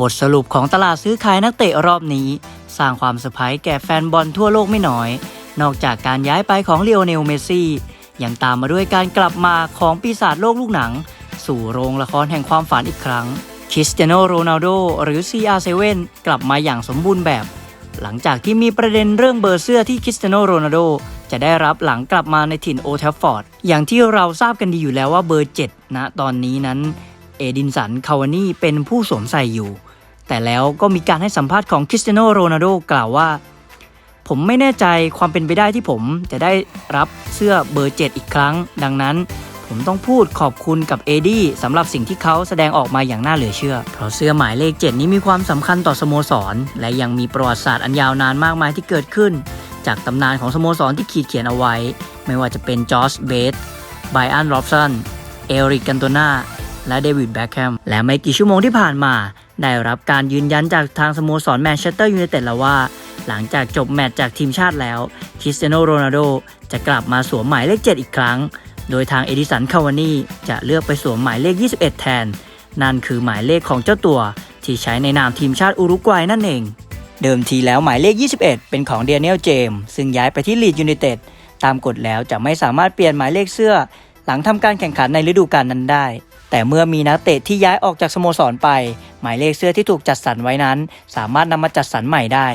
บทสรุปของตลาดซื้อขายนักเตะรอบนี้ สร้างความเซอร์ไพรส์แก่แฟนบอลทั่วโลกไม่น้อย นอกจากการย้ายไปของเลโอเนลเมสซี่ยังตามมาด้วยการกลับมาของปีศาจโลกลูกหนัง สู่โรงละครแห่งความฝันอีกครั้งคริสเตียโนโรนัลโดหรือ CR7 กลับมาอย่างสมบูรณ์แบบ หลังจากที่มีประเด็นเรื่องเบอร์เสื้อที่คริสเตียโนโรนัลโดจะได้รับหลังกลับมาในถิ่นโอเทฟฟอร์ดอย่างที่เราทราบกันดีอยู่แล้วว่าเบอร์7นะตอนนี้นั้น เอดินสัน คาวานี่เป็นผู้สวมใส่อยู่ แต่แล้วก็มีการให้สัมภาษณ์ของคริสเตียโนโรนัลโดกล่าวว่า ผมไม่แน่ใจความเป็นไปได้ที่ผมจะได้รับเสื้อเบอร์ 7 อีกครั้ง ดังนั้นผมต้องพูดขอบคุณกับเอดี้สำหรับสิ่งที่เขาแสดงออกมาอย่างน่าเหลือเชื่อ เพราะเสื้อหมายเลข 7 นี้มีความสำคัญต่อสโมสร และยังมีประวัติศาสตร์อันยาวนานมากมายที่เกิดขึ้น จากตำนานของสโมสรที่ขีดเขียนเอาไว้ ไม่ว่าจะเป็นจอร์จเบสไบอันรอบสันเอริกกันโตนา และเดวิดแบ็คแฮมและไม่กี่ชั่วโมงที่ผ่านมา ได้รับการยืนยันจากทางสโมสรแมนเชสเตอร์ยูไนเต็ดแล้วว่า หลังจากจบแมตช์จากทีมชาติแล้วคริสเตียโนโรนัลโดจะกลับมาสวมหมายเลข 7 อีกครั้ง โดยทางเอดิสันคาวานี่จะเลือกไปสวมหมายเลข 21 แทน นั่นคือหมายเลขของเจ้าตัว ที่ใช้ในนามทีมชาติอุรุกวัยนั่นเอง เดิมทีแล้วหมายเลข 21 เป็นของเดียเนลเจมส์ซึ่งย้ายไปที่ลีดยูไนเต็ดตามกฎแล้วจะไม่สามารถเปลี่ยนหมายเลขเสื้อ หลังทำการแข่งขันในฤดูกาลนั้นได้ แต่เมื่อมีนักเตะที่ย้ายออกจากสโมสรไป หมายเลขเสื้อที่ถูกจัดสรรไว้นั้น สามารถนำมาจัดสรรใหม่ได้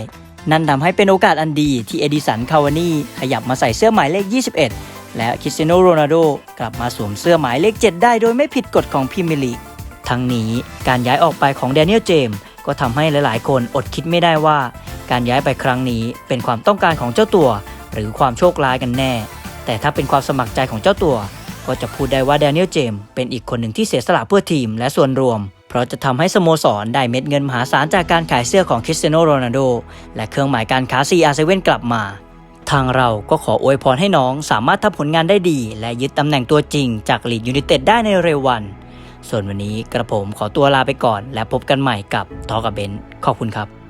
นั่นทำให้เป็นโอกาสอันดีที่เอดิสัน คาวานี่ขยับมาใส่เสื้อหมายเลข 21 และคริสเตียโนโรนัลโดกลับมาสวมเสื้อหมายเลข 7 ได้โดยไม่ผิดกฎของพรีเมียร์ลีกทั้งนี้การย้ายออกไปของแดเนียลเจมส์ก็ทำให้หลายๆ คนอดคิดไม่ได้ว่า การย้ายไปครั้งนี้เป็นความต้องการของเจ้าตัว หรือความโชคร้ายกันแน่ แต่ถ้าเป็นความสมัครใจของเจ้าตัว ก็จะพูดได้ว่าแดเนียลเจมส์เป็นอีกคนหนึ่งที่เสียสละเพื่อทีมและส่วนรวม เพราะจะทำให้สโมสรได้เม็ดเงินมหาศาลจากการขายเสื้อของคริสเตียโนโรนัลโดและเครื่องหมายการค้า CR7 กลับมา ทางเราก็ขออวยพรให้น้องสามารถทำผลงานได้ดี และยึดตำแหน่งตัวจริงจากลีดยูไนเต็ดได้ในเร็ววัน ส่วนวันนี้กระผมขอตัวลาไปก่อน และพบกันใหม่กับทอกับเบนขอบคุณครับ